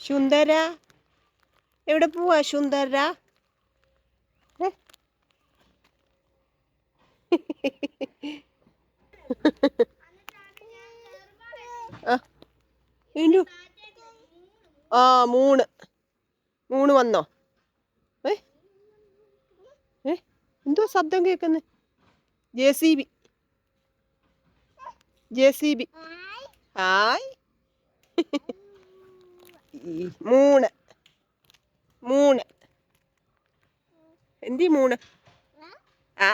സുന്ദര? എവിടെ പോവാ സുന്ദര? ആ ഇണ്ടു ആ മൂന്ന് മൂന്ന് വന്നോ? ഏ? ഏ? എന്തോ ശബ്ദം കേൾക്കുന്നത് J C B. J C B. Hi. മൂന്ന് മൂന്ന് എന്തി മൂന്ന് ആ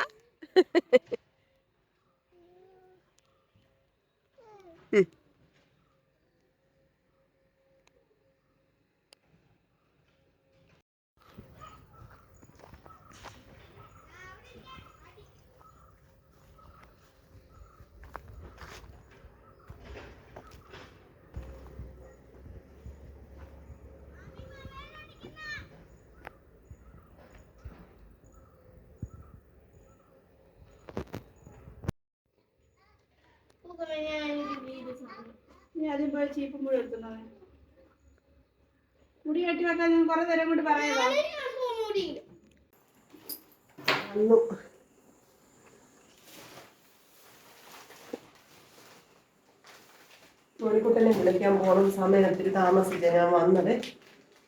ആദ്യം പോയി ചീപ്പും കൂടി എടുക്കുന്നത് മുടി കെട്ടി വെക്കാൻ ഞാൻ കുറെ നേരം കൊണ്ട് പറയാം വന്നു. വിളിക്കാൻ പോകണം. സമയം ഒത്തിരി താമസിച്ച ഞാൻ വന്നത്.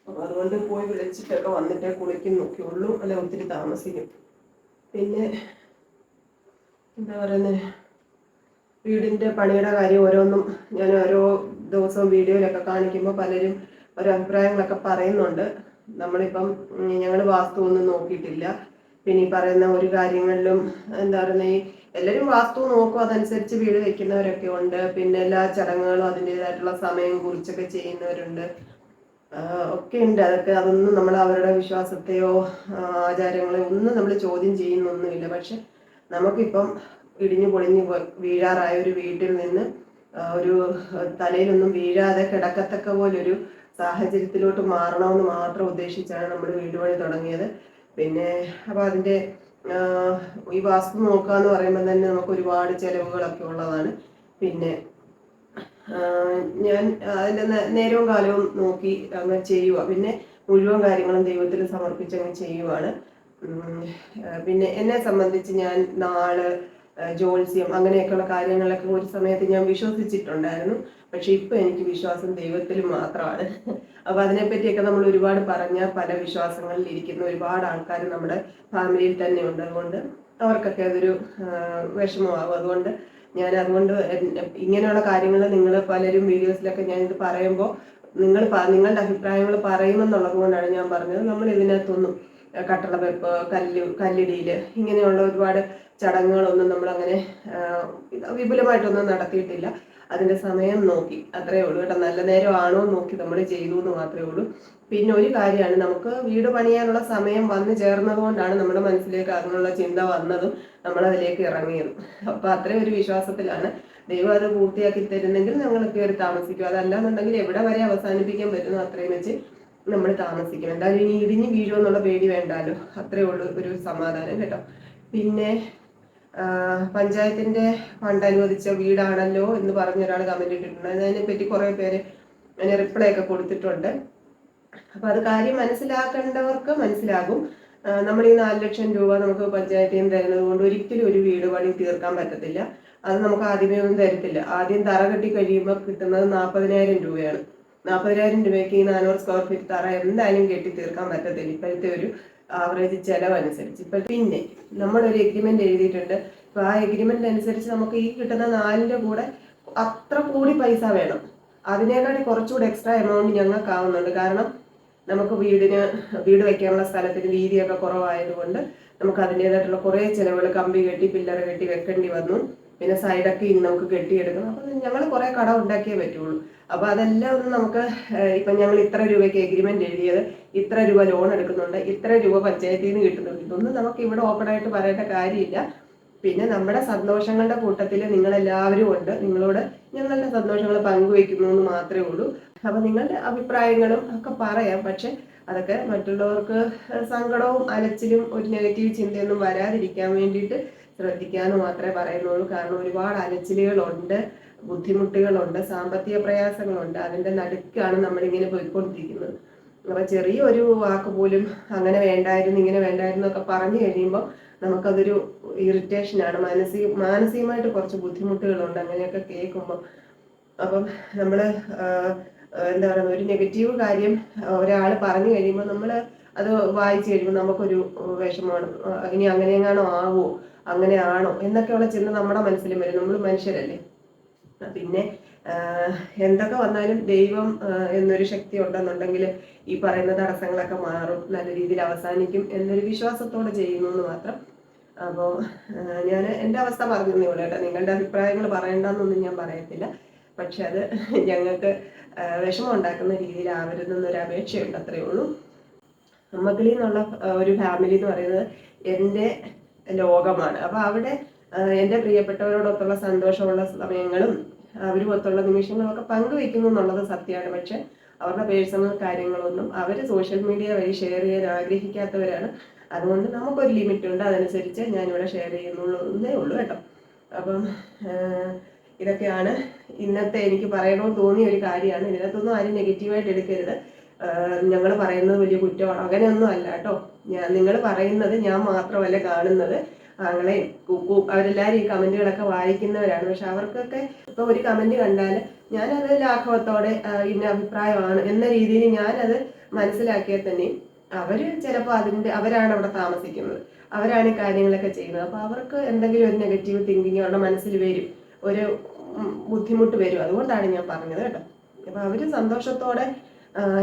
അപ്പൊ അതുകൊണ്ട് പോയി വിളിച്ചിട്ടൊക്കെ വന്നിട്ടേ കുളിക്കുന്നൊക്കെ ഉള്ളൂ. അല്ല ഒത്തിരി താമസിക്കും. പിന്നെ എന്താ പറയുന്നത് വീടിന്റെ പണിയുടെ കാര്യം ഓരോന്നും ഞാൻ ഓരോ ദിവസവും വീഡിയോയിലൊക്കെ കാണിക്കുമ്പോൾ പലരും ഓരോ അഭിപ്രായങ്ങളൊക്കെ പറയുന്നുണ്ട്. നമ്മളിപ്പം ഞങ്ങൾ വാസ്തു ഒന്നും നോക്കിയിട്ടില്ല. പിന്നെ ഈ പറയുന്ന ഒരു കാര്യങ്ങളിലും എന്താ പറയുന്നത് ഈ എല്ലാവരും വാസ്തു നോക്കും അതനുസരിച്ച് വീട് വെക്കുന്നവരൊക്കെ ഉണ്ട്. പിന്നെ എല്ലാ ചടങ്ങുകളും അതിന്റെതായിട്ടുള്ള സമയം കുറിച്ചൊക്കെ ചെയ്യുന്നവരുണ്ട്. ഒക്കെ ഉണ്ട്. അതൊക്കെ അതൊന്നും നമ്മൾ അവരുടെ വിശ്വാസത്തെയോ ആചാരങ്ങളെയോ ഒന്നും നമ്മൾ ചോദ്യം ചെയ്യുന്നൊന്നുമില്ല. പക്ഷെ നമുക്കിപ്പം ഇടിഞ്ഞു പൊളിഞ്ഞു വീഴാറായ ഒരു വീട്ടിൽ നിന്ന് ഒരു തലയിലൊന്നും വീഴാതെ കിടക്കത്തക്ക പോലൊരു സാഹചര്യത്തിലോട്ട് മാറണമെന്ന് മാത്രം ഉദ്ദേശിച്ചാണ് നമ്മൾ വീട് പണി തുടങ്ങിയത്. പിന്നെ അപ്പോൾ അതിന്റെ ഈ വാസ്തു നോക്കുക എന്ന് പറയുമ്പോൾ തന്നെ നമുക്ക് ഒരുപാട് ചിലവുകളൊക്കെ ഉള്ളതാണ്. പിന്നെ ഞാൻ അതിന്റെ നേരവും കാലവും നോക്കി അങ്ങ് ചെയ്യുക പിന്നെ മുഴുവൻ കാര്യങ്ങളും ദൈവത്തിന് സമർപ്പിച്ച് അങ്ങ് ചെയ്യുവാണ് പിന്നെ എന്നെ സംബന്ധിച്ച് ഞാൻ നാൾ ജ്യോത്സ്യം അങ്ങനെയൊക്കെയുള്ള കാര്യങ്ങളൊക്കെ ഒരു സമയത്ത് ഞാൻ വിശ്വസിച്ചിട്ടുണ്ടായിരുന്നു. പക്ഷെ ഇപ്പൊ എനിക്ക് വിശ്വാസം ദൈവത്തിൽ മാത്രമാണ്. അപ്പൊ അതിനെപ്പറ്റിയൊക്കെ നമ്മൾ ഒരുപാട് പറഞ്ഞ പല വിശ്വാസങ്ങളിൽ ഇരിക്കുന്ന ഒരുപാട് ആൾക്കാർ നമ്മുടെ ഫാമിലിയിൽ തന്നെ ഉണ്ട്. അതുകൊണ്ട് അവർക്കൊക്കെ അതൊരു വിഷമമാകും. അതുകൊണ്ട് ഞാൻ അതുകൊണ്ട് ഇങ്ങനെയുള്ള കാര്യങ്ങൾ നിങ്ങൾ പലരും വീഡിയോസിലൊക്കെ ഞാൻ ഇത് പറയുമ്പോൾ നിങ്ങൾ നിങ്ങളുടെ അഭിപ്രായങ്ങൾ പറയുമെന്നുള്ളത് കൊണ്ടാണ് ഞാൻ പറഞ്ഞത്. നമ്മൾ ഇതിനകത്തൊന്നും ഏഹ് കട്ടള വെപ്പ് കല്ല് കല്ലിടിയിൽ ഇങ്ങനെയുള്ള ഒരുപാട് ചടങ്ങുകളൊന്നും നമ്മൾ അങ്ങനെ വിപുലമായിട്ടൊന്നും നടത്തിയിട്ടില്ല. അതിന്റെ സമയം നോക്കി. അത്രേ ഉള്ളൂ കേട്ടോ. നല്ല നേരമാണോ നോക്കി നമ്മൾ ചെയ്തു എന്ന് മാത്രമേ ഉള്ളൂ. പിന്നെ ഒരു കാര്യമാണ് നമുക്ക് വീട് പണിയാനുള്ള സമയം വന്നു ചേർന്നതുകൊണ്ടാണ് നമ്മുടെ മനസ്സിലേക്ക് അതിനുള്ള ചിന്ത വന്നതും നമ്മൾ അതിലേക്ക് ഇറങ്ങിയതും. അപ്പൊ അത്രയും ഒരു വിശ്വാസത്തിലാണ്. ദൈവം അത് പൂർത്തിയാക്കി തരുന്നെങ്കിൽ ഞങ്ങൾ കയറി താമസിക്കും. അതല്ല എന്നുണ്ടെങ്കിൽ എവിടെ വരെ അവസാനിപ്പിക്കാൻ പറ്റുന്നു അത്രയും വെച്ച് നമ്മൾ താമസിക്കണം. എന്തായാലും ഇനി ഇടിഞ്ഞ് വീഴുമെന്നുള്ള പേടി വേണ്ടാലോ? അത്രേ ഉള്ളൂ ഒരു സമാധാനം കേട്ടോ. പിന്നെ പഞ്ചായത്തിന്റെ ഫണ്ട് അനുവദിച്ച വീടാണല്ലോ എന്ന് പറഞ്ഞ ഒരാൾ കമന്റ് ഇട്ടിട്ടുണ്ട്. അതിനെ പറ്റി കുറെ പേര് അതിന് റിപ്ലൈ ഒക്കെ കൊടുത്തിട്ടുണ്ട്. അപ്പൊ അത് കാര്യം മനസ്സിലാക്കേണ്ടവർക്ക് മനസ്സിലാകും. നമ്മൾ ഈ നാല് ലക്ഷം രൂപ നമുക്ക് പഞ്ചായത്തിൽ നിന്ന് തരുന്നത് കൊണ്ട് ഒരിക്കലും ഒരു വീട് പണി തീർക്കാൻ പറ്റത്തില്ല. അത് നമുക്ക് ആദ്യമേ ഒന്നും തരത്തില്ല. ആദ്യം തറ കെട്ടി കഴിയുമ്പോൾ കിട്ടുന്നത് നാൽപ്പതിനായിരം രൂപയാണ്. നാൽപ്പതിനായിരം രൂപയ്ക്ക് ഈ നാനൂറ് സ്ക്വയർ ഫീറ്റ് തറ എന്തായാലും കെട്ടി തീർക്കാൻ പറ്റത്തില്ല. ഇപ്പോഴത്തെ ഒരു ആവറേജ് ചെലവ് അനുസരിച്ച് ഇപ്പം പിന്നെ നമ്മളൊരു എഗ്രിമെന്റ് എഴുതിയിട്ടുണ്ട്. അപ്പൊ ആ എഗ്രിമെന്റ് അനുസരിച്ച് നമുക്ക് ഈ കിട്ടുന്ന നാലിന്റെ കൂടെ അത്ര കൂടി പൈസ വേണം. അതിനേക്കാട്ടി കുറച്ചുകൂടി എക്സ്ട്രാ എമൗണ്ട് ഞങ്ങൾക്ക് ആവുന്നുണ്ട് കാരണം നമുക്ക് വീടിന് വീട് വെക്കാനുള്ള സ്ഥലത്തിന് വീതിയൊക്കെ കുറവായതുകൊണ്ട് നമുക്ക് അതിന്റെതായിട്ടുള്ള കുറേ ചിലവുകൾ. കമ്പി കെട്ടി പില്ലർ കെട്ടി വെക്കേണ്ടി വന്നു. പിന്നെ സൈഡൊക്കെ ഇനി നമുക്ക് കെട്ടിയെടുക്കണം. അപ്പം ഞങ്ങൾ കുറേ കട ഉണ്ടാക്കിയേ പറ്റുള്ളൂ. അപ്പോൾ അതെല്ലാം ഒന്ന് നമുക്ക് ഇപ്പൊ ഞങ്ങൾ ഇത്ര രൂപയ്ക്ക് എഗ്രിമെന്റ് എഴുതിയത് ഇത്ര രൂപ ലോൺ എടുക്കുന്നുണ്ട് ഇത്ര രൂപ പഞ്ചായത്തിൽ നിന്ന് കിട്ടുന്നുണ്ട്. ഇതൊന്നും നമുക്ക് ഇവിടെ ഓപ്പൺ ആയിട്ട് പറയേണ്ട കാര്യമില്ല. പിന്നെ നമ്മുടെ സന്തോഷങ്ങളുടെ കൂട്ടത്തിൽ നിങ്ങളെല്ലാവരും ഉണ്ട്. നിങ്ങളോട് ഞങ്ങളുടെ സന്തോഷങ്ങൾ പങ്കുവെക്കുന്നു എന്ന് മാത്രമേ ഉള്ളൂ. അപ്പൊ നിങ്ങളുടെ അഭിപ്രായങ്ങളും ഒക്കെ പറയാം. പക്ഷെ അതൊക്കെ മറ്റുള്ളവർക്ക് സങ്കടവും അലച്ചിലും ഒരു നെഗറ്റീവ് ചിന്തയൊന്നും വരാതിരിക്കാൻ വേണ്ടിയിട്ട് ശ്രദ്ധിക്കാമെന്ന് മാത്രമേ പറയുന്നുള്ളൂ. കാരണം ഒരുപാട് അലച്ചിലുകളുണ്ട്. ബുദ്ധിമുട്ടുകളുണ്ട് സാമ്പത്തിക പ്രയാസങ്ങളുണ്ട്. അതിന്റെ നടുക്കാണ് നമ്മളിങ്ങനെ പോയിക്കൊണ്ടിരിക്കുന്നത്. അപ്പം ചെറിയൊരു വാക്ക് പോലും അങ്ങനെ വേണ്ടായിരുന്നു ഇങ്ങനെ വേണ്ടായിരുന്നു ഒക്കെ പറഞ്ഞു കഴിയുമ്പോൾ നമുക്കതൊരു ഇറിറ്റേഷനാണ് മാനസിക മാനസികമായിട്ട് കുറച്ച് ബുദ്ധിമുട്ടുകളുണ്ട് അങ്ങനെയൊക്കെ കേൾക്കുമ്പോൾ. അപ്പം നമ്മൾ എന്താ പറയുക ഒരു നെഗറ്റീവ് കാര്യം ഒരാൾ പറഞ്ഞു കഴിയുമ്പോൾ നമ്മൾ അത് വായിച്ചു കഴിയുമ്പോൾ നമുക്കൊരു വിഷമമാണ്. ഇനി അങ്ങനെ എങ്ങാണോ ആവോ അങ്ങനെ ആണോ എന്നൊക്കെയുള്ള ചിന്ത നമ്മുടെ മനസ്സിലും വരും. നമ്മൾ മനുഷ്യരല്ലേ? പിന്നെ എന്തൊക്കെ വന്നാലും ദൈവം എന്നൊരു ശക്തി ഉണ്ടെന്നുണ്ടെങ്കിൽ ഈ പറയുന്ന തടസ്സങ്ങളൊക്കെ മാറും നല്ല രീതിയിൽ അവസാനിക്കും എന്നൊരു വിശ്വാസത്തോടെ ചെയ്യുന്നു എന്ന് മാത്രം അപ്പോൾ ഞാൻ എന്റെ അവസ്ഥ പറഞ്ഞു ഉള്ളൂ കേട്ടോ. നിങ്ങളുടെ അഭിപ്രായങ്ങൾ പറയണ്ടെന്നൊന്നും ഞാൻ പറയത്തില്ല. പക്ഷെ അത് ഞങ്ങൾക്ക് വിഷമം ഉണ്ടാക്കുന്ന രീതിയിൽ രീതിയിലാവരുതെന്നൊരു അപേക്ഷയുണ്ട് അത്രയേ ഉള്ളൂ. അമ്മക്കിളി ഒരു ഫാമിലി എന്ന് പറയുന്നത് എന്റെ ലോകമാണ്. അപ്പോൾ അവിടെ എന്റെ പ്രിയപ്പെട്ടവരോടൊത്തുള്ള സന്തോഷമുള്ള സമയങ്ങളും അവരുമൊത്തുള്ള നിമിഷങ്ങളൊക്കെ പങ്കുവെക്കുന്നു എന്നുള്ളത് സത്യമാണ്. പക്ഷെ അവരുടെ പേഴ്സണൽ കാര്യങ്ങളൊന്നും അവർ സോഷ്യൽ മീഡിയ വഴി ഷെയർ ചെയ്യാൻ ആഗ്രഹിക്കാത്തവരാണ്. അതുകൊണ്ട് നമുക്കൊരു ലിമിറ്റ് ഉണ്ട് അതനുസരിച്ച് ഞാനിവിടെ ഷെയർ ചെയ്യുന്നുള്ളൂ ഉള്ളൂ കേട്ടോ. അപ്പം ഇതൊക്കെയാണ് ഇന്നത്തെ എനിക്ക് പറയണമെന്ന് തോന്നിയ ഒരു കാര്യമാണ്. ഇതിനകത്തൊന്നും ആരും നെഗറ്റീവായിട്ട് എടുക്കരുത്. ഞങ്ങൾ പറയുന്നത് വലിയ കുറ്റമാണ്? അങ്ങനെയൊന്നും അല്ല കേട്ടോ. ഞാൻ നിങ്ങൾ പറയുന്നത് ഞാൻ മാത്രമല്ല കാണുന്നത്. ആങ്ങളെയും കുക്കു അവരെല്ലാവരും ഈ കമന്റുകളൊക്കെ വായിക്കുന്നവരാണ്. പക്ഷെ അവർക്കൊക്കെ ഇപ്പൊ ഒരു കമന്റ് കണ്ടാൽ ഞാനത് ലാഘവത്തോടെ ഇന്ന അഭിപ്രായമാണ് എന്ന രീതിയിൽ ഞാനത് മനസ്സിലാക്കിയാൽ തന്നെ അവർ ചിലപ്പോൾ അതിന്റെ അവരാണ് അവിടെ താമസിക്കുന്നത്. അവരാണ് ഈ കാര്യങ്ങളൊക്കെ ചെയ്യുന്നത്. അപ്പൊ അവർക്ക് എന്തെങ്കിലും ഒരു നെഗറ്റീവ് തിങ്കിങ് അവരുടെ മനസ്സിൽ വരും. ഒരു ബുദ്ധിമുട്ട് വരും. അതുകൊണ്ടാണ് ഞാൻ പറഞ്ഞത് കേട്ടോ. അപ്പൊ അവർ സന്തോഷത്തോടെ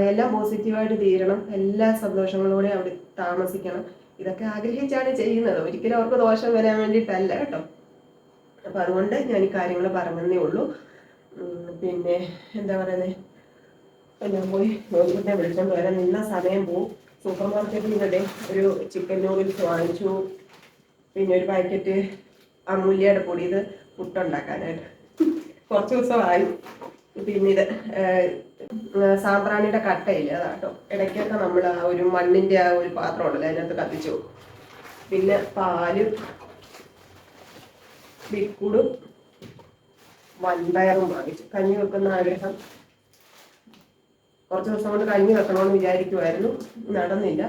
എല്ലാം പോസിറ്റീവായിട്ട് തീരണം. എല്ലാ സന്തോഷങ്ങളോടെ അവിടെ താമസിക്കണം. ഇതൊക്കെ ആഗ്രഹിച്ചാണ് ചെയ്യുന്നത്. ഒരിക്കലും അവർക്ക് ദോഷം വരാൻ വേണ്ടിയിട്ടല്ല കേട്ടോ. അപ്പൊ അതുകൊണ്ട് ഞാൻ ഈ കാര്യങ്ങൾ പറഞ്ഞതേ ഉള്ളൂ. പിന്നെ എന്താ പറയുന്നത് ഞാൻ പോയി നോക്കിട്ടെ വിളിച്ചോണ്ട് വരാൻ നിന്ന സമയം പോവും. സൂപ്പർ മാർക്കറ്റിൽ നിന്നേ ഒരു ചിക്കൻ നൂഡിൽസ് വാങ്ങിച്ചു. പിന്നെ ഒരു പാക്കറ്റ് അമൂല്യയുടെ പൊടി ഇത് പുട്ടുണ്ടാക്കാനായിട്ട്. കുറച്ച് ദിവസമായി. പിന്നെ ഇത് സാമ്പ്രാണിയുടെ കട്ടയില്ല അതാട്ടോ. ഇടയ്ക്കൊക്കെ നമ്മൾ ആ ഒരു മണ്ണിന്റെ ആ ഒരു പാത്രം ഉണ്ടല്ലോ അതിനകത്ത് കത്തിച്ചു പിന്നെ പാലും വിക്കുടും വൻപയറും വാങ്ങിച്ചു കഞ്ഞി വെക്കുന്ന ആഗ്രഹം. കുറച്ച് ദിവസം കൊണ്ട് കഞ്ഞി വെക്കണമെന്ന് വിചാരിക്കുമായിരുന്നു നടന്നില്ല.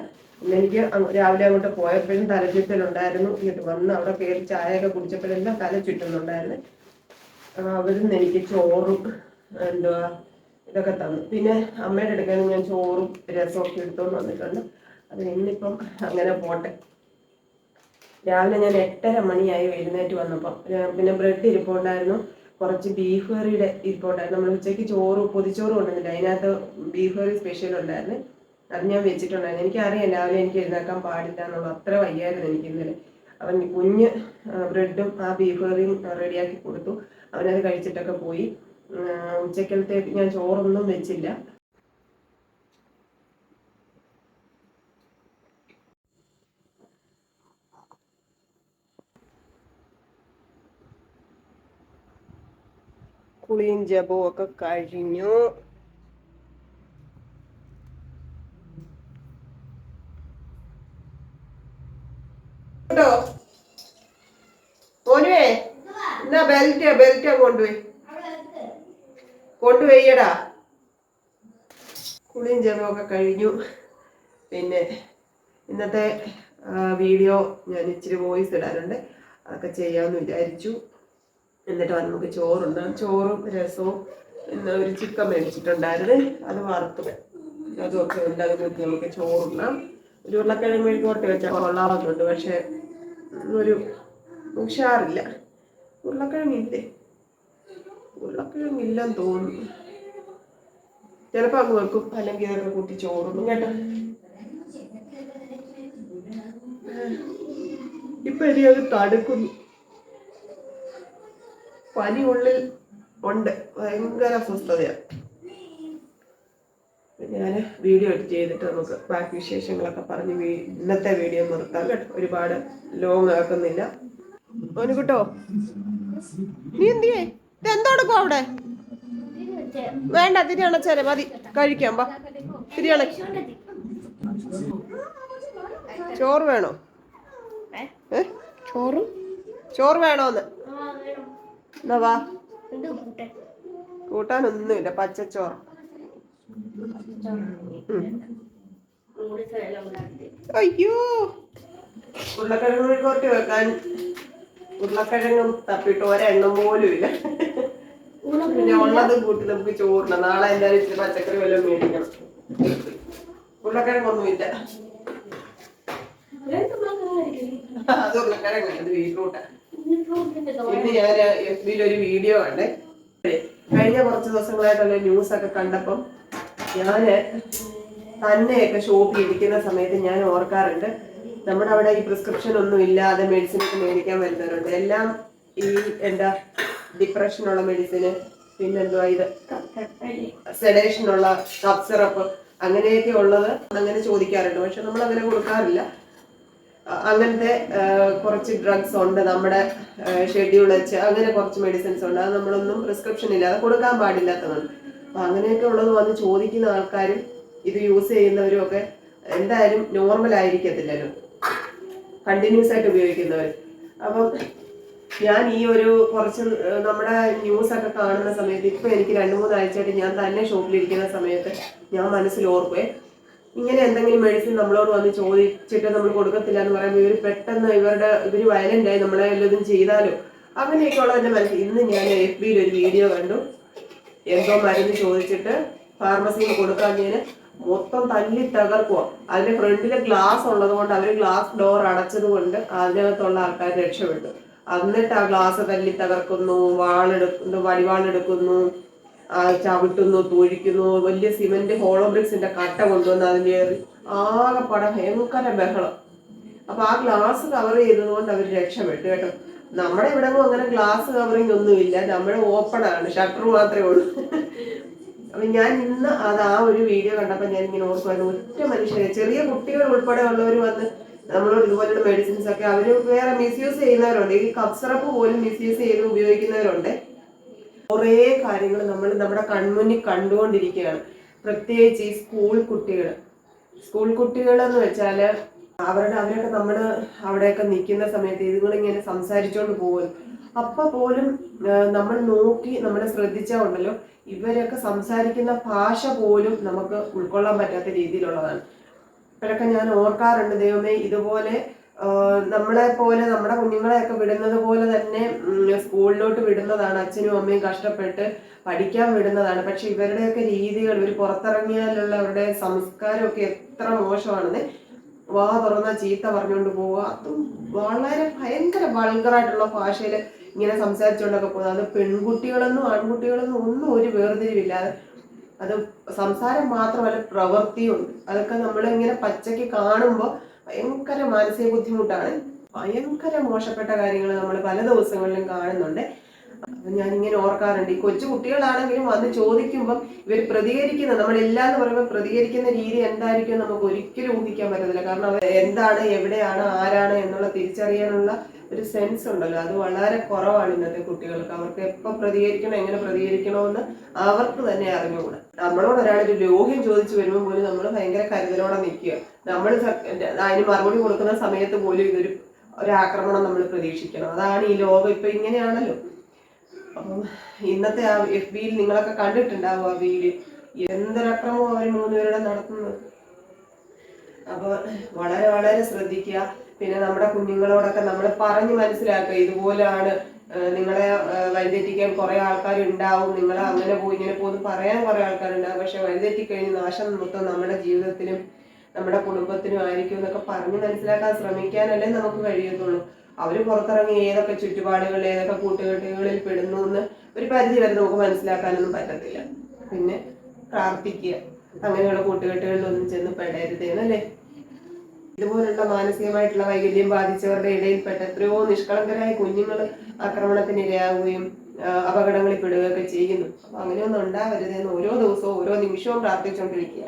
എനിക്ക് രാവിലെ അങ്ങോട്ട് പോയപ്പോഴും തലചുറ്റലുണ്ടായിരുന്നു. ഇങ്ങോട്ട് വന്ന് അവിടെ കയറി ചായയൊക്കെ കുടിച്ചപ്പോഴെല്ലാം തല ചുറ്റുന്നുണ്ടായിരുന്നു അവിടുന്ന് എനിക്ക് ചോറും എന്തുവാ ഇതൊക്കെ തന്നു. പിന്നെ അമ്മയുടെ അടുക്കാൻ ഞാൻ ചോറും രസമൊക്കെ എടുത്തുകൊണ്ട് വന്നിട്ടുണ്ട്. അത് ഇന്നിപ്പം അങ്ങനെ പോട്ടെ. രാവിലെ ഞാൻ എട്ടര മണിയായി എഴുന്നേറ്റ് വന്നപ്പം. പിന്നെ ബ്രെഡ് ഇരിപ്പുണ്ടായിരുന്നു. കുറച്ച് ബീഫ് കറിയുടെ ഇരിപ്പുണ്ടായിരുന്നു. നമ്മൾ ഉച്ചയ്ക്ക് ചോറ് പൊതിച്ചോറ് കൊണ്ടുവന്നില്ല അതിനകത്ത് ബീഫ് കറി സ്പെഷ്യൽ ഉണ്ടായിരുന്നു. അത് ഞാൻ വെച്ചിട്ടുണ്ടായിരുന്നു. എനിക്കറിയാം രാവിലെ എനിക്ക് എഴുന്നേക്കാൻ പാടില്ല എന്നുള്ളത് അത്ര വയ്യായിരുന്നു എനിക്ക് ഇന്നലെ. അവൻ കുഞ്ഞ് ബ്രെഡും ആ ബീഫ് കറിയും റെഡിയാക്കി കൊടുത്തു. അവനത് കഴിച്ചിട്ടൊക്കെ പോയി. ഉച്ചക്കലത്തേക്ക് ഞാൻ ചോറൊന്നും വെച്ചില്ല. കുളിയും ജപവും ഒക്കെ കഴിഞ്ഞു. ബെൽറ്റ് ബെൽറ്റ് കൊണ്ടുപോയി. കുളിയും കഴിഞ്ഞു. പിന്നെ ഇന്നത്തെ വീഡിയോ ഞാൻ ഇച്ചിരി വോയിസ് ഇടാനുണ്ട്. അതൊക്കെ ചെയ്യാമെന്ന് വിചാരിച്ചു. എന്നിട്ട് വന്ന് നമുക്ക് ചോറുണ്ട്. ചോറും രസവും പിന്നെ ഒരു ചിക്കൻ മേടിച്ചിട്ടുണ്ടായിരുന്നു. അത് വറുത്തു. അതൊക്കെ ഉണ്ട് അത് കൂട്ടി നമുക്ക് ചോറുണ്ണാം ഒരു ഉരുളക്കിഴങ്ങ് മെഴുകോട്ട് വെച്ചാൽ കൊള്ളാറൊന്നുണ്ട് പക്ഷേ ഒരു ഉഷാറില്ല. ഉരുളക്കിഴങ്ങില്ലേ? ഉരുളക്കിഴങ്ങില്ലെന്ന് തോന്നുന്നു. ചിലപ്പോൾ അങ്ങ് വെക്കും. അല്ലെങ്കിൽ ഇതൊക്കെ കൂട്ടി ചോറും കേട്ടോ ഇപ്പൊ ഇനി അത് തടുക്കുന്നു. പനി ഉള്ളിൽ ഉണ്ട്. ഭയങ്കര അസ്വസ്ഥതയാണ് ഞാൻ വീഡിയോ എഡിറ്റ് ചെയ്തിട്ട് നമുക്ക് ബാക്കി വിശേഷങ്ങളൊക്കെ പറഞ്ഞ് ഇന്നത്തെ വീഡിയോ നിർത്താം. കേട്ടോ ഒരുപാട് ലോങ് ആക്കുന്നില്ല. മോനുകുട്ടോ നീ എന്തിയേ? ഇതെന്തോടുക്കും അവിടെ? വേണ്ട തിരി അണച്ചാലേ മതി. കഴിക്കാം ബാ തിരി അണ ചോറ് വേണോ? ചോറ്? ചോറും വേണോന്ന്. എന്നാ വാ. കൂട്ടാനൊന്നുമില്ല പച്ചച്ചോറ്. അയ്യോ. ഉരുളക്കിഴങ്ങ് മെഴുകുവരട്ടി വെക്കാൻ ഉരുളക്കിഴങ്ങും തപ്പിട്ട് ഒരെണ്ണം പോലും ഇല്ല പിന്നെ ഉള്ളത് കൂട്ടി നമുക്ക് ചോറില്ല നാളെ എന്തായാലും ഇച്ചിരി പച്ചക്കറി വല്ലതും മേടിക്കണം. ഉരുളക്കിഴങ്ങൊന്നുമില്ല. അത് ഉരുളക്കിഴങ്ങ് അത് ബീറ്റ്റൂട്ടാ ഇന്ന് ഞാൻ എഫ് ബിയിൽ ഒരു വീഡിയോ കണ്ടേ. കഴിഞ്ഞ കുറച്ച് ദിവസങ്ങളായിട്ടുള്ള ന്യൂസ് ഒക്കെ കണ്ടപ്പം ഞാൻ തന്നെയൊക്കെ ഷോപ്പിൽ ഇരിക്കുന്ന സമയത്ത് ഞാൻ ഓർക്കാറുണ്ട്. നമ്മുടെ അവിടെ ഈ പ്രിസ്ക്രിപ്ഷൻ ഒന്നും ഇല്ലാതെ മെഡിസിൻ ഒക്കെ മേടിക്കാൻ വരുന്നവരുണ്ട്. എല്ലാം ഈ എന്താ ഡിപ്രഷനുള്ള മെഡിസിന് പിന്നെന്തുവാ ഇത്? സെഡേഷനുള്ള കപ്പ് സിറപ്പ് അങ്ങനെയൊക്കെ ഉള്ളത് അങ്ങനെ ചോദിക്കാറുണ്ട്. പക്ഷെ നമ്മൾ അങ്ങനെ കൊടുക്കാറില്ല അങ്ങനത്തെ കുറച്ച് ഡ്രഗ്സ് ഉണ്ട് നമ്മുടെ ഷെഡ്യൂൾ വെച്ച്. അങ്ങനെ കുറച്ച് മെഡിസിൻസ് ഉണ്ട്. അത് നമ്മളൊന്നും പ്രിസ്ക്രിപ്ഷൻ ഇല്ലാതെ കൊടുക്കാൻ പാടില്ലാത്തതാണ് അപ്പൊ അങ്ങനെയൊക്കെ ഉള്ളത് വന്ന് ചോദിക്കുന്ന ആൾക്കാരും ഇത് യൂസ് ചെയ്യുന്നവരും ഒക്കെ എന്തായാലും നോർമൽ ആയിരിക്കത്തില്ലല്ലോ. കണ്ടിന്യൂസ് ആയിട്ട് ഉപയോഗിക്കുന്നവർ അപ്പം ഞാൻ ഈ ഒരു കുറച്ച് നമ്മുടെ ന്യൂസ് ഒക്കെ കാണുന്ന സമയത്ത് ഇപ്പൊ എനിക്ക് രണ്ടു മൂന്ന് ആഴ്ചയായിട്ട് ഞാൻ തന്നെ ഷോപ്പിലിരിക്കുന്ന സമയത്ത് ഞാൻ മനസ്സിൽ ഓർക്കുവേ. ഇങ്ങനെ എന്തെങ്കിലും മെഡിസിൻ നമ്മളോട് വന്ന് ചോദിച്ചിട്ട് നമ്മൾ കൊടുക്കത്തില്ല എന്ന് പറയുമ്പോൾ ഇവർ പെട്ടെന്ന് ഇവരുടെ ഇവർ വയലന്റ് ആയി നമ്മളെ വല്ലതും ചെയ്താലോ? അങ്ങനെയൊക്കെ ഉള്ള എന്റെ മനസ്സിൽ ഇന്ന് ഞാൻ എഫ് ബിയിൽ ഒരു വീഡിയോ കണ്ടു. എന്തോ മരുന്ന് ചോദിച്ചിട്ട് ഫാർമസിയിൽ കൊടുക്കാൻ ഞാൻ മൊത്തം തല്ലി തകർക്കുക അതിന്റെ ഫ്രണ്ടിൽ ഗ്ലാസ് ഉള്ളത് കൊണ്ട് അവർ ഗ്ലാസ് ഡോർ അടച്ചത് കൊണ്ട് അതിനകത്തുള്ള ആൾക്കാർ രക്ഷപ്പെട്ടു. എന്നിട്ട് ആ ഗ്ലാസ് തല്ലി തകർക്കുന്നു വാളെടുക്കുന്നു വടിവാളെടുക്കുന്നു ചവിട്ടുന്നു തൂഴിക്കുന്നു. വലിയ സിമെന്റ് ഹോളോ ബ്രിക്സിന്റെ കട്ട കൊണ്ടുവന്ന് അതിന്റെ ഏറി ആകെ പട ഭയങ്കര ബഹളം. അപ്പൊ ആ ഗ്ലാസ് കവർ ചെയ്തതുകൊണ്ട് അവർ രക്ഷപ്പെട്ടു കേട്ടോ. നമ്മുടെ ഇവിടെ അങ്ങനെ ഗ്ലാസ് കവറിങ് ഒന്നുമില്ല. നമ്മുടെ ഓപ്പൺ ആണ്. ഷട്ടർ മാത്രമേ ഉള്ളൂ. അപ്പൊ ഞാൻ ഇന്ന് അത് ആ ഒരു വീഡിയോ കണ്ടപ്പോൾ ഞാൻ ഇങ്ങനെ ഓർക്കുമായിരുന്നു ഒറ്റ മനുഷ്യരെ ചെറിയ കുട്ടികൾ ഉൾപ്പെടെ ഉള്ളവർ വന്ന് നമ്മളോട് ഇതുപോലുള്ള മെഡിസിൻസ് ഒക്കെ അവർ വേറെ മിസ്യൂസ് ചെയ്യുന്നവരുണ്ട്. ഈ കഫ് സിറപ്പ് പോലും മിസ്യൂസ് ചെയ്ത് ഉപയോഗിക്കുന്നവരുണ്ട്. കുറേ കാര്യങ്ങൾ നമ്മൾ നമ്മുടെ കൺമുന്നിൽ കണ്ടുകൊണ്ടിരിക്കുകയാണ്. പ്രത്യേകിച്ച് ഈ സ്കൂൾ കുട്ടികൾ സ്കൂൾ കുട്ടികൾ എന്ന് വെച്ചാൽ അവരുടെ അവരൊക്കെ നമ്മൾ അവിടെയൊക്കെ നിൽക്കുന്ന സമയത്ത് ഇതുങ്ങളിങ്ങനെ സംസാരിച്ചുകൊണ്ട് പോകും. അപ്പം പോലും നമ്മൾ നോക്കി നമ്മൾ ശ്രദ്ധിച്ചാൽ ഉണ്ടല്ലോ ഇവരൊക്കെ സംസാരിക്കുന്ന ഭാഷ പോലും നമുക്ക് ഉൾക്കൊള്ളാൻ പറ്റാത്ത രീതിയിലുള്ളതാണ്. ഇപ്പോഴൊക്കെ ഞാൻ ഓർക്കാറുണ്ട്. ദൈവമേ ഇതുപോലെ നമ്മളെ പോലെ നമ്മുടെ കുഞ്ഞുങ്ങളെയൊക്കെ വിടുന്നത് പോലെ തന്നെ സ്കൂളിലോട്ട് വിടുന്നതാണ്. അച്ഛനും അമ്മയും കഷ്ടപ്പെട്ട് പഠിക്കാൻ വിടുന്നതാണ്. പക്ഷെ ഇവരുടെയൊക്കെ രീതികൾ ഇവർ പുറത്തിറങ്ങിയാലുള്ള അവരുടെ സംസ്കാരമൊക്കെ എത്ര മോശമാണെന്ന് വാ തുറന്ന ചീത്ത പറഞ്ഞുകൊണ്ട് പോവുക. അതും വളരെ ഭയങ്കര വൾഗറായിട്ടുള്ള ഭാഷയിൽ ഇങ്ങനെ സംസാരിച്ചുകൊണ്ടൊക്കെ പോകുന്നത്. അത് പെൺകുട്ടികളെന്നും ആൺകുട്ടികളെന്നും ഒന്നും ഒരു വേർതിരിവില്ലാതെ അത് സംസാരം മാത്രമല്ല പ്രവൃത്തിയുണ്ട്. അതൊക്കെ നമ്മളിങ്ങനെ പച്ചയ്ക്ക് കാണുമ്പോൾ ഭയങ്കര മാനസിക ബുദ്ധിമുട്ടാണ്. ഭയങ്കര മോശപ്പെട്ട കാര്യങ്ങൾ നമ്മൾ പല ദിവസങ്ങളിലും കാണുന്നുണ്ട്. ഞാൻ ഇങ്ങനെ ഓർക്കാറുണ്ട്. ഈ കൊച്ചു കുട്ടികളാണെങ്കിലും വന്ന് ചോദിക്കുമ്പോൾ ഇവർ പ്രതികരിക്കുന്ന നമ്മളെല്ലാം എന്ന് പറയുമ്പോൾ പ്രതികരിക്കുന്ന രീതി എന്തായിരിക്കും നമുക്ക് ഒരിക്കലും ഊഹിക്കാൻ പറ്റത്തില്ല. കാരണം അവർ എന്താണ് എവിടെയാണ് ആരാണ് എന്നുള്ള തിരിച്ചറിയാനുള്ള ഒരു സെൻസ് ഉണ്ടല്ലോ. അത് വളരെ കുറവാണ് ഇന്നത്തെ കുട്ടികൾക്ക്. അവർക്ക് എപ്പോൾ പ്രതികരിക്കണം എങ്ങനെ പ്രതികരിക്കണമെന്ന് അവർക്ക് തന്നെ അറിഞ്ഞുകൂടാ. നമ്മളോട് ഒരാൾ ഒരു ലോഹ്യം ചോദിച്ചു വരുമ്പോൾ പോലും നമ്മൾ ഭയങ്കര കരുതലോടെ നിൽക്കുക. നമ്മൾ അതിന് മറുപടി കൊടുക്കുന്ന സമയത്ത് പോലും ഇതൊരു ഒരു ആക്രമണം നമ്മൾ പ്രതീക്ഷിക്കണം. അതാണ് ഈ ലോകം ഇപ്പൊ ഇങ്ങനെയാണല്ലോ. അപ്പം ഇന്നത്തെ ആ എഫ് ബിയിൽ നിങ്ങളൊക്കെ കണ്ടിട്ടുണ്ടാവും ആ വീഡിയോ? എന്തൊരക്രമോ അവർ മൂന്നുപേരുടെ നടത്തുന്നത്? അപ്പോൾ വളരെ വളരെ ശ്രദ്ധിക്കുക. പിന്നെ നമ്മുടെ കുഞ്ഞുങ്ങളോടൊക്കെ നമ്മൾ പറഞ്ഞ് മനസ്സിലാക്കുക. ഇതുപോലാണ് ആ, നിങ്ങളെ വഴിതെറ്റിക്കാൻ കുറെ ആൾക്കാരുണ്ടാവും. നിങ്ങൾ അങ്ങനെ പോയി ഇങ്ങനെ പോകുന്നു പറയാൻ കുറെ ആൾക്കാരുണ്ടാവും. പക്ഷെ വഴിതെറ്റിക്കഴിഞ്ഞ് നാശം മൊത്തം നമ്മുടെ ജീവിതത്തിലും നമ്മുടെ കുടുംബത്തിനും ആയിരിക്കും എന്നൊക്കെ പറഞ്ഞ് മനസ്സിലാക്കാൻ ശ്രമിക്കാനല്ലേ നമുക്ക് കഴിയത്തുള്ളൂ. അവർ പുറത്തിറങ്ങി ഏതൊക്കെ ചുറ്റുപാടുകൾ ഏതൊക്കെ കൂട്ടുകെട്ടുകളിൽ പെടുന്നു എന്ന് ഒരു പരിധി വരെ നമുക്ക് മനസ്സിലാക്കാനൊന്നും പറ്റത്തില്ല. പിന്നെ പ്രാർത്ഥിക്കുക. അങ്ങനെയുള്ള കൂട്ടുകെട്ടുകളിലൊന്നും ചെന്ന് പെടരുതേന്നല്ലേ ഇതുപോലുള്ള മാനസികമായിട്ടുള്ള വൈകല്യം ബാധിച്ചവരുടെ ഇടയിൽപ്പെട്ട എത്രയോ നിഷ്കളങ്കരായ കുഞ്ഞുങ്ങൾ ആക്രമണത്തിന് ഇരയാവുകയും ആ, അപകടങ്ങളിൽ പെടുകയൊക്കെ ചെയ്യുന്നു. അപ്പൊ അങ്ങനെയൊന്നും ഉണ്ടാവരുതെന്ന് ഓരോ ദിവസവും ഓരോ നിമിഷവും പ്രാർത്ഥിച്ചുകൊണ്ടിരിക്കുക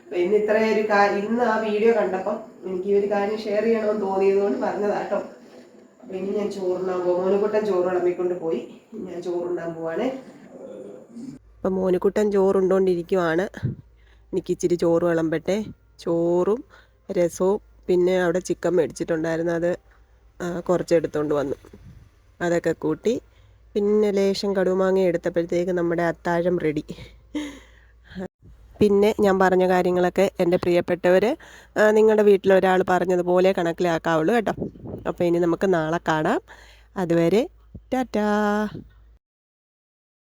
അപ്പൊ ഇന്ന് ഇത്ര ഒരു ഇന്ന് ആ വീഡിയോ കണ്ടപ്പം എനിക്ക് ഈ ഒരു കാര്യം ഷെയർ ചെയ്യണമെന്ന് തോന്നിയത് കൊണ്ട് പറഞ്ഞതാട്ടോ അപ്പൊ ഇനി ഞാൻ ചോറുണ്ണാൻ പോകും മോനുകുട്ടൻ ചോറ് വിളമ്പിക്കൊണ്ട് പോയി. ഞാൻ ചോറുണ്ണാൻ പോവാണ്. അപ്പം മോനുകുട്ടൻ ചോറുണ്ടോണ്ടിരിക്കുവാണ്. എനിക്ക് ഇച്ചിരി ചോറ് വിളമ്പട്ടെ. ചോറും രസവും പിന്നെ അവിടെ ചിക്കൻ മേടിച്ചിട്ടുണ്ടായിരുന്നു. അത് കുറച്ചെടുത്തോണ്ട് വന്നു. അതൊക്കെ കൂട്ടി. പിന്നെ ലേശം കടുമാങ്ങ എടുത്തപ്പോഴത്തേക്ക് നമ്മുടെ അത്താഴം റെഡി പിന്നെ ഞാൻ പറഞ്ഞ കാര്യങ്ങളൊക്കെ എന്റെ പ്രിയപ്പെട്ടവർ നിങ്ങളുടെ വീട്ടിലൊരാൾ പറഞ്ഞതുപോലെ കണക്കിലാക്കാവുള്ളൂ കേട്ടോ. അപ്പോൾ ഇനി നമുക്ക് നാളെ കാണാം. അതുവരെ ടാറ്റാ.